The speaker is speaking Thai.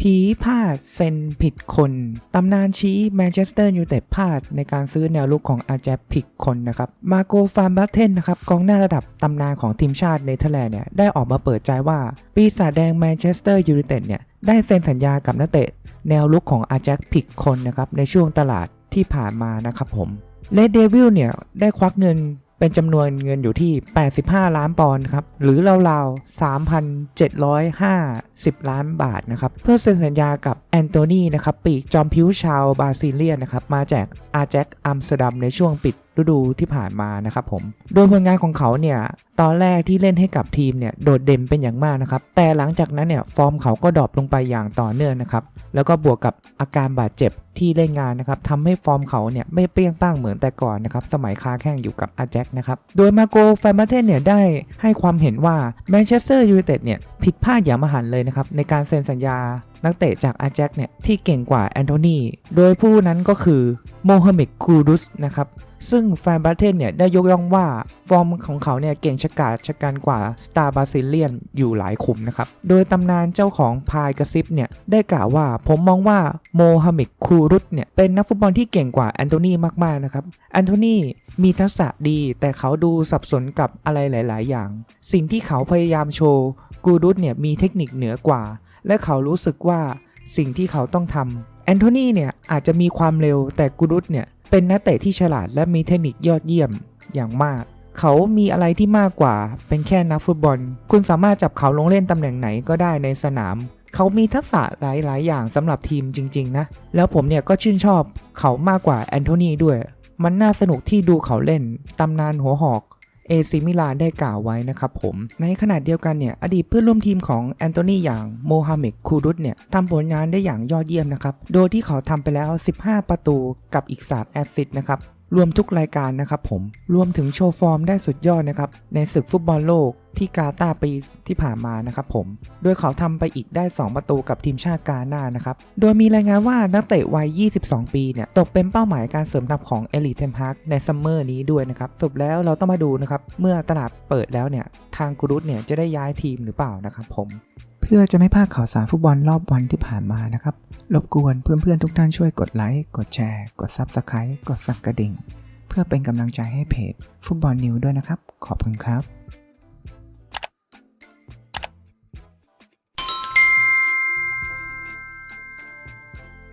ผีพลาดเซนผิดคน ตำนานชี้แมนเชสเตอร์ยูไนเต็ดพลาดในการซื้อแนวลุกของอาแจผิดคนนะครับ มาโกฟานบัตเทนนะครับกองหน้าระดับตำนานของทีมชาติเนเธอร์แลนด์เนี่ยได้ออกมาเปิดใจว่า ปีศาจแดงแมนเชสเตอร์ยูไนเต็ดเนี่ยได้เซ็นสัญญากับนักเตะ แนวลุกของอาแจ็คผิดคนนะครับในช่วงตลาดที่ผ่านมานะครับผมเลดเดวิลเนี่ยได้ควักเงิน เป็นจำนวนเงินอยู่ที่ 85 ล้านปอนด์ครับ หรือราวๆ 3,750 ล้านบาทนะครับ เพื่อเซ็นสัญญากับแอนโทนีนะครับปีกจอมผิวชาวบราซิเลียนนะครับ มาจากอาแจ็คอัมสเตอร์ดัมในช่วงปิดฤดูที่ผ่านมานะครับผม โดยผลงานของเขาเนี่ย ตอนแรกที่เล่นให้กับทีมเนี่ย โดดเด่นเป็นอย่างมากนะครับ แต่หลังจากนั้นเนี่ย ฟอร์มเขาก็ดรอปลงไปอย่างต่อเนื่องนะครับ แล้วก็บวกกับอาการบาดเจ็บ ที่เล่นงานนะครับทำให้ฟอร์มเขาเนี่ยไม่เปรี้ยงป้างเหมือนแต่ก่อนนะครับสมัยค้าแข่งอยู่กับอาแจ็คนะครับโดยมาโกแฟมาเทนเนี่ยได้ให้ความเห็นว่าแมนเชสเตอร์ยูไนเต็ดเนี่ยผิดพลาดอย่างมหันเลยนะครับในการเซ็นสัญญานักเตะจากอาแจ็คเนี่ยที่เก่งกว่าแอนโทนีโดยผู้นั้นก็คือโมฮัมเหม็ดคูดุสนะครับซึ่งแฟนบาเทนเนี่ยได้ยกย่องว่าฟอร์มของเขาเนี่ยเก่งชะกาจชะกันกว่าสตาร์บาซิเลียนอยู่หลายขุมนะครับ โดยตำนานเจ้าของพายกระซิบเนี่ยได้กล่าวว่าผมมองว่าโมฮัมเหม็ดคูรุตเนี่ยเป็นนักฟุตบอลที่เก่งกว่าแอนโทนีมากๆนะครับแอนโทนีมีทักษะดีแต่เขาดูสับสนกับอะไรหลาย ๆ อย่าง สิ่งที่เขาพยายามโชว์กูรุตเนี่ยมีเทคนิคเหนือกว่า และเขารู้สึกว่าสิ่งที่เขาต้องทำแอนโทนีเนี่ยอาจจะมีความเร็วแต่กูรุตเนี่ยเป็นนักเตะที่ฉลาดและมีเทคนิคยอดเยี่ยมอย่างมาก เขามีอะไรที่มากกว่า เป็นแค่นักฟุตบอล คุณสามารถจับเขาลงเล่นตำแหน่งไหนก็ได้ในสนาม เขามีทักษะหลาย ๆ อย่างสำหรับทีมจริง ๆ นะ แล้วผมเนี่ยก็ชื่นชอบเขามากกว่าแอนโทนีด้วย มันน่าสนุกที่ดูเขาเล่น ตำนานหัวหอกเอซิมิลานได้กล่าวไว้นะครับผม ในขณะเดียวกันเนี่ย อดีตเพื่อนร่วมทีมของแอนโทนีอย่างโมฮัมเหม็ดคูรุตเนี่ยทำผลงานได้อย่างยอดเยี่ยมนะครับ โดยที่เขาทำไปแล้ว 15 ประตูกับอีก 3 แอสซิสต์นะครับ รวมทุกรายการนะครับผม รวมถึงโชว์ฟอร์มได้สุดยอดนะครับ ในศึกฟุตบอลโลก ที่กาตาปีที่ผ่านมานะครับผม โดยเขาทำไปอีกได้ 2 ประตูกับทีมชาติกาหน้านะครับ โดยมีรายงานว่านักเตะวัย 22 ปีเนี่ย ตกเป็นเป้าหมายการเสริมทัพของเอลิเทมพาร์คในซัมเมอร์นี้ด้วยนะครับสรุปแล้วเราต้องมาดูนะครับ เมื่อตลาดเปิดแล้วเนี่ย ทางกูรุตเนี่ยจะได้ย้ายทีมหรือเปล่านะครับผม เพื่อจะไม่พลาดข่าวสารฟุตบอลรอบวันที่ผ่านมานะครับ รบกวนเพื่อนๆทุกท่านช่วยกดไลค์ กดแชร์ กด Subscribe กดสั่นกระดิ่ง เพื่อเป็นกำลังใจให้เพจฟุตบอลนิวด้วยนะครับ ขอบคุณครับ